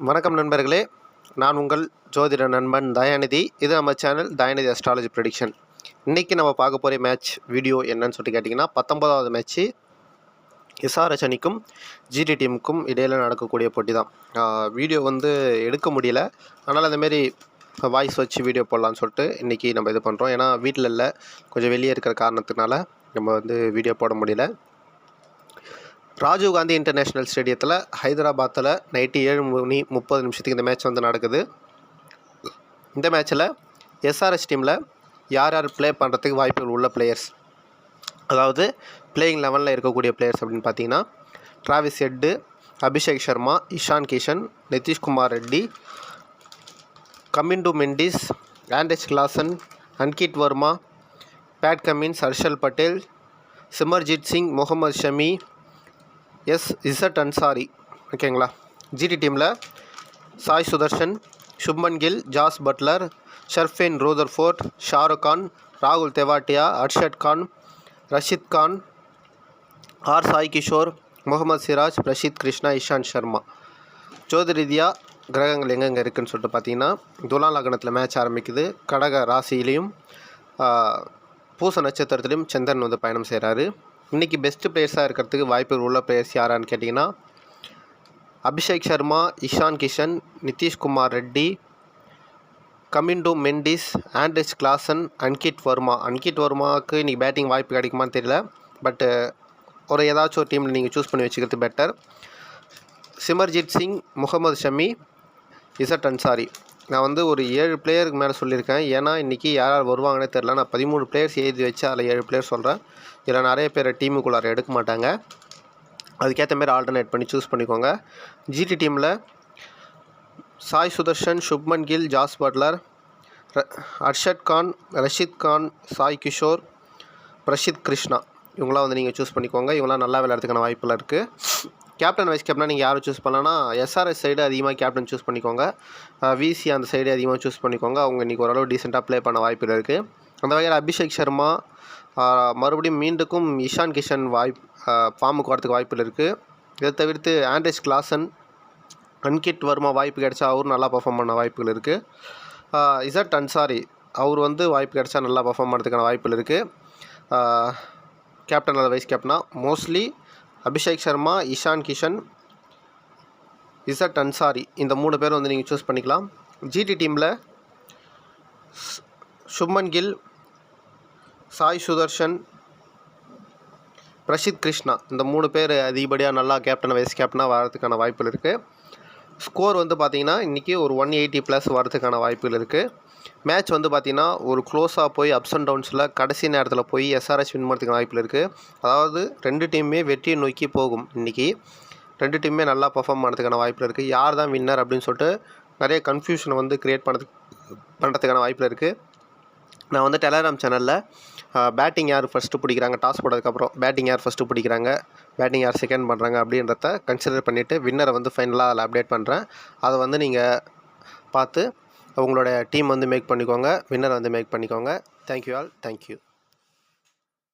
வணக்கம் நண்பர்களே நான் உங்கள் ஜோதிட நண்பன் தயாநிதி. இது நம்ம சேனல் தயாநிதி அஸ்ட்ராலஜி ப்ரெடிக்ஷன் இன்றைக்கி நம்ம பார்க்க போகிற மேட்ச் வீடியோ என்னன்னு சொல்லிட்டு கேட்டிங்கன்னா பத்தொன்பதாவது மேட்ச்சு எஸ்ஆர்எஸ் அணிக்கும் ஜிடி டீமுக்கும் இடையில் நடக்கக்கூடிய போட்டி தான் வீடியோ வந்து எடுக்க முடியல. அதனால் அந்தமாரி வாய்ஸ் வச்சு வீடியோ போடலான்னு சொல்லிட்டு இன்றைக்கி நம்ம இது பண்ணுறோம் ஏன்னா வீட்டில் இல்லை கொஞ்சம் வெளியே இருக்கிற காரணத்தினால நம்ம வந்து வீடியோ போட முடியல. ராஜீவ் காந்தி இன்டர்நேஷ்னல் ஸ்டேடியத்தில் ஹைதராபாத்தில் நைட்டு ஏழு மணி முப்பது நிமிஷத்துக்கு இந்த மேட்ச் வந்து நடக்குது. இந்த மேட்ச்சில் எஸ்ஆர்எஸ் டீமில் யார் யார் ப்ளே பண்ணுறதுக்கு வாய்ப்புகள் உள்ள பிளேயர்ஸ் அதாவது பிளேயிங் லெவனில் இருக்கக்கூடிய பிளேயர்ஸ் அப்படின்னு பார்த்தீங்கன்னா Travis Head Abhishek Sharma Ishan Kishan Nitish Kumar Reddy Kamindu Mendis ஆண்டேஜ் Klaasen Ankit Verma Pat Cummins Harshal Patel Simarjeet Singh Mohammed Shami S Z Ansari. ஓகேங்களா? ஜிடி டீமில் Sai Sudharsan Shubman Gill Jos Buttler Sherfane Rutherford Shahrukh Khan ராகுல் தெவாட்டியா அர்ஷத் கான் ரஷித் கான் ஆர் சாய் கிஷோர் முகமது சிராஜ் பிரஷித் கிருஷ்ணா இஷாந்த் சர்மா ஜோதி ரீதியாக கிரகங்கள் எங்கெங்கே இருக்குதுன்னு சொல்லிட்டு பார்த்தீங்கன்னா துலா லக்னத்தில் மேட்ச் ஆரம்பிக்குது. கடக ராசியிலையும் பூச நட்சத்திரத்திலையும் சந்திரன் வந்து பயணம் செய்கிறாரு இன்றைக்கி பெஸ்ட்டு பிளேயர்ஸாக இருக்கிறதுக்கு வாய்ப்பு உள்ள பிளேயர்ஸ் யாரான்னு கேட்டிங்கன்னா அபிஷேக் சர்மா இஷான் கிஷன் நிதிஷ்குமார் ரெட்டி கமிண்டோ மெண்டிஸ் ஆண்ட்ரிஸ் கிளாசன் அன்கிட் வர்மா. அன்கிட் வர்மாவுக்கு இன்றைக்கி பேட்டிங் வாய்ப்பு கிடைக்குமான்னு தெரியல. பட்டு ஒரு ஏதாச்சும் ஒரு டீமில் நீங்கள் சூஸ் பண்ணி வச்சுக்கிறது பெட்டர் சிமர்ஜித் சிங் முகமது ஷமி இசட் அன்சாரி. நான் வந்து ஒரு ஏழு பிளேயருக்கு மேலே சொல்லியிருக்கேன். ஏன்னா இன்றைக்கி யார் யார் வருவாங்கன்னே தெரில நான் பதிமூணு பிளேயர்ஸ் எழுதி வச்சு அதில் ஏழு பிளேயர் சொல்கிறேன் இதில் நிறைய பேர் டீமுக்குள்ளார எடுக்க மாட்டாங்க. அதுக்கேற்ற மாரி ஆல்டர்னேட் பண்ணி சூஸ் பண்ணிக்கோங்க. ஜிடி டீமில் சாய் சுதர்ஷன் சுப்மன் கில் ஜாஸ் பட்லர் அர்ஷத் கான் ரஷித் கான் சாய் கிஷோர் பிரஷித் கிருஷ்ணா. இவங்களாம் வந்து நீங்கள் சூஸ் பண்ணிக்கோங்க. இவங்களாம் நல்லா விளையாடுறதுக்கான வாய்ப்பில் இருக்குது கேப்டன் வைஸ் கேப்டனாக நீங்கள் யாரை சூஸ் பண்ணலான்னா எஸ்ஆர்எஸ் சைடு அதிகமாக கேப்டன் சூஸ் பண்ணிக்கோங்க. விசி அந்த சைடு அதிகமாக சூஸ் பண்ணிக்கோங்க. அவங்க இன்றைக்கி ஓரளவு டீசெண்டாக ப்ளே பண்ண வாய்ப்பு இருக்குது அந்த வகையில் அபிஷேக் சர்மா மறுபடியும் மீண்டுக்கும் இஷான் கிஷன் வாய்ப் ஃபார்முக்கு வரதுக்கு வாய்ப்பில் இருக்குது இதை தவிர்த்து ஆண்ட்ரேஸ் கிளாசன் அன்கிட் வர்மா வாய்ப்பு கிடைச்சா அவரும் நல்லா பர்ஃபார்ம் பண்ண வாய்ப்புகள் இருக்குது இசட் அன்சாரி அவர் வந்து வாய்ப்பு கிடைச்சா நல்லா பர்ஃபார்ம் பண்ணுறதுக்கான வாய்ப்புகள் இருக்குது கேப்டன் அல்லது வைஸ் கேப்டனாக மோஸ்ட்லி அபிஷேக் சர்மா இஷான் கிஷன் இசட் அன்சாரி. இந்த மூணு பேர் வந்து நீங்கள் சூஸ் பண்ணிக்கலாம். ஜிடி டீமில் சுப்மன் கில் சாய் சுதர்ஷன் பிரசித் கிருஷ்ணா. இந்த மூணு பேர் அதிகப்படியாக நல்லா கேப்டன் வைஸ் கேப்டனாக வரதுக்கான வாய்ப்புகள் இருக்குது ஸ்கோர் வந்து பார்த்திங்கன்னா இன்றைக்கி ஒரு ஒன் எயிட்டி ப்ளஸ் வரதுக்கான வாய்ப்புகள் இருக்குது மேட்ச் வந்து பார்த்திங்கன்னா ஒரு க்ளோஸாக போய் அப்ஸ் அண்ட் டவுன்ஸில் கடைசி நேரத்தில் போய் எஸ்ஆர்எஸ் வின் பண்ணுறதுக்கு வாய்ப்பு இருக்குது அதாவது ரெண்டு டீமுமே வெற்றியை நோக்கி போகும் இன்றைக்கி ரெண்டு டீமுமே நல்லா பர்ஃபார்ம் பண்ணுறதுக்கான வாய்ப்பில் இருக்குது யார் தான் வின்னர் அப்படின்னு சொல்லிட்டு நிறைய கன்ஃபியூஷனை வந்து க்ரியேட் பண்ணுறதுக்கு பண்ணுறதுக்கான வாய்ப்பில் இருக்குது நான் வந்து டெலகிராம் சேனலில் பேட்டிங் யார் ஃபஸ்ட்டு பிடிக்கிறாங்க? டாஸ் போட்டதுக்கப்புறம் பேட்டிங் யார் ஃபஸ்ட்டு பிடிக்கிறாங்க? பேட்டிங் யார் செகண்ட் பண்ணுறாங்க அப்படின்றத கன்சிடர் பண்ணிவிட்டு வின்னரை வந்து ஃபைனலாக அதில் அப்டேட் பண்ணுறேன் அதை வந்து நீங்கள் பார்த்து உங்களோட டீம் வந்து மேக் பண்ணிக்கோங்க. வின்னர் வந்து மேக் பண்ணிக்கோங்க. Thank you all thank you